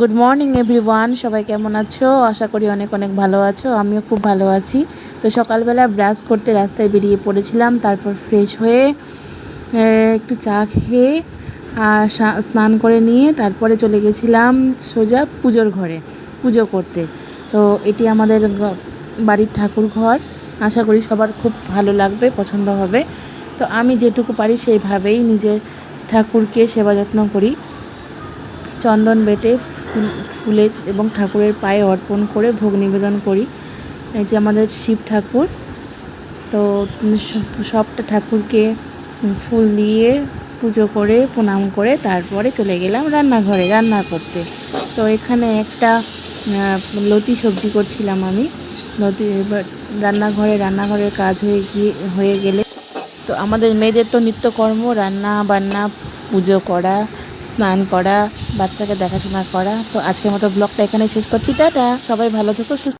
Good morning everyone সবাই কেমন আছো? আশা করি অনেক অনেক ভালো আছো। আমিও খুব ভালো আছি। তো সকালবেলা ব্রাশ করতে রাস্তায় বেরিয়ে পড়েছিলাম, তারপর ফ্রেশ হয়ে একটু চা খেয়ে আর স্নান করে নিয়ে তারপরে চলে গেছিলাম সোজা পুজোর ঘরে, পুজো করতে। তো এটি আমাদের বাড়ির ঠাকুর ঘর। আশা করি সবার খুব ভালো লাগবে, পছন্দ হবে। তো আমি যেটুকু পারি সেইভাবেই নিজের ঠাকুরকে সেবা যত্ন করি। চন্দন বেটে ফুল এবং ঠাকুরের পায়ে অর্পণ করে ভোগ নিবেদন করি। এই যে আমাদের শিব ঠাকুর, তো সবটা ঠাকুরকে ফুল দিয়ে পুজো করে, প্রণাম করে তারপরে চলে গেলাম রান্নাঘরে, রান্না করতে। তো এখানে একটা লতি সবজি করছিলাম আমি। লতি রান্নাঘরে, রান্নাঘরের কাজ হয়ে গিয়ে, হয়ে গেলে তো আমাদের মেয়েদের তো নিত্যকর্ম, রান্না বান্না, পুজো করা স্নান করা, বাচ্চাকে দেখাশোনা করা। তো আজকের মতো ব্লগটা এখানে শেষ করছি। টাটা! সবাই ভালো থেকো, সুস্থ